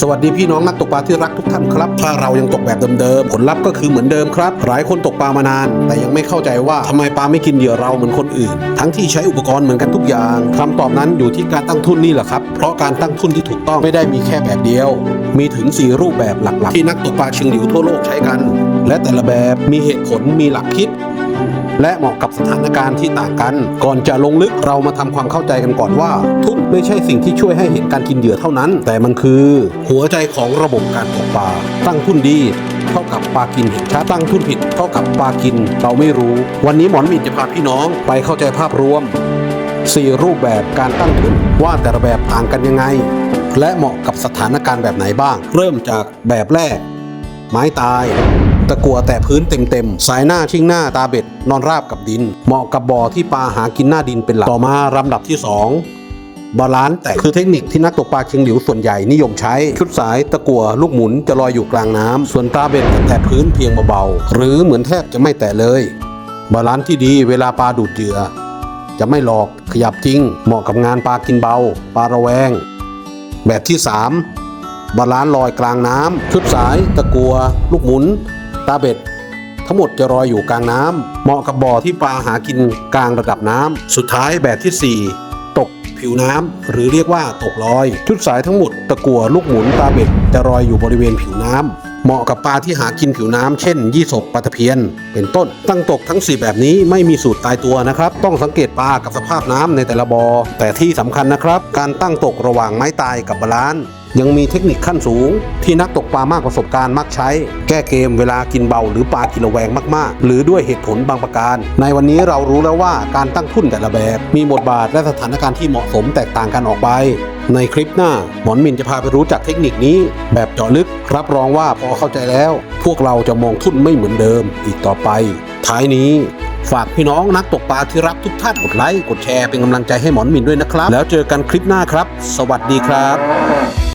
สวัสดีพี่น้องนักตกปลาที่รักทุกท่านครับ ถ้าเรายังตกแบบเดิมๆ ผลลัพธ์ก็คือเหมือนเดิมครับ หลายคนตกปลามานาน แต่ยังไม่เข้าใจว่าทำไมปลาไม่กินเหยื่อเราเหมือนคนอื่น ทั้งที่ใช้อุปกรณ์เหมือนกันทุกอย่างคำตอบนั้นอยู่ที่การตั้งทุนนี่แหละครับ เพราะการตั้งทุนที่ถูกต้องไม่ได้มีแค่แบบเดียว มีถึง 4 รูปแบบหลักๆ ที่นักตกปลาเชิงหลิวทั่วโลกใช้กัน และแต่ละแบบมีเหตุผลมีหลักคิด และเหมาะกับสถานการณ์ที่ต่างกัน ก่อนจะลงลึกเรามาทำความเข้าใจกันก่อนว่า ทุนไม่ใช่สิ่งที่ช่วยให้เห็นการกินเหยื่อเท่านั้น แต่มันคือ หัวใจของระบบการตกปลาตั้งทุนดีเท่ากับปลากินเห็นชัดตั้งทุนผิดเท่ากับปลากิน เราไม่รู้ วันนี้หมอนมินจะพาพี่น้องไปเข้าใจภาพรวม 4 รูปแบบการตั้งทุนว่าแต่ละแบบต่างกันยังไง และเหมาะกับสถานการณ์แบบไหนบ้าง เริ่มจากแบบแรก ไม้ตาย ตะกัวแตะพื้นเต็มๆ สายหน้าชิ่งหน้าตาเบ็ด นอนราบกับดิน เหมาะกับบ่อที่ปลาหากินหน้าดินเป็นหลัก ต่อมาลำดับที่ 2 บาลานซ์แต่คือเทคนิคที่นักตกปลาเชิงหลิวส่วนใหญ่นิยมใช้ ชุดสายตะกัวลูกหมุนจะลอยอยู่กลางน้ำส่วนตาเบ็ดจะแตะพื้นเพียงเบาๆ หรือเหมือนแทบจะไม่แตะเลย บาลานซ์ที่ดีเวลาปลาดูดเหยื่อจะไม่หลอกขยับจริง เหมาะกับงานปลากินเบาปลาระแวง แบบที่ 3 บาลานซ์ลอยกลางน้ำชุดสาย ตะกัว ลูกหมุน ตาเบ็ด ทั้งหมดจะลอยอยู่กลางน้ำเหมาะกับบ่อที่ปลาหากินกลางระดับน้ำสุดท้ายแบบที่ 4 ตกผิวน้ำหรือเรียกว่าตกลอย ชุดสายทั้งหมดตะกัวลูกหมุนตาเบ็ดจะลอยอยู่บริเวณผิวน้ำเหมาะกับปลาที่หากินผิวน้ำเช่น ยี่สกปลาตะเพียน เป็นต้น ตั้งตกทั้ง 4 แบบนี้ไม่มีสูตรตายตัวนะครับ ต้องสังเกตปลากับสภาพน้ำในแต่ละบอ่อแต่ที่สำคัญนะครับ การตั้งตกระหว่างไม้ตายกับบาลานซ์ ยังมีเทคนิคขั้นสูง ที่นักตกปลามากประสบการณ์มักใช้ แก้เกมเวลากินเบาหรือปลากินระแวงมาก ๆ หรือด้วยเหตุผลบางประการ ในวันนี้เรารู้แล้วว่าการตั้งทุนแต่ละแบบ มีบทบาทและสถานการณ์ที่เหมาะสมแตกต่างกันออกไป ในคลิปหน้า หมอนมินจะพาไปรู้จักเทคนิคนี้ แบบเจาะลึกรับรองว่าพอเข้าใจแล้ว พวกเราจะมองทุนไม่เหมือนเดิมอีกต่อไป ท้ายนี้ฝากพี่น้องนักตกปลาที่รักทุกท่านกดไลค์กดแชร์เป็นกำลังใจให้หมอนมินด้วยนะครับ แล้วเจอกันคลิปหน้าครับ สวัสดีครับ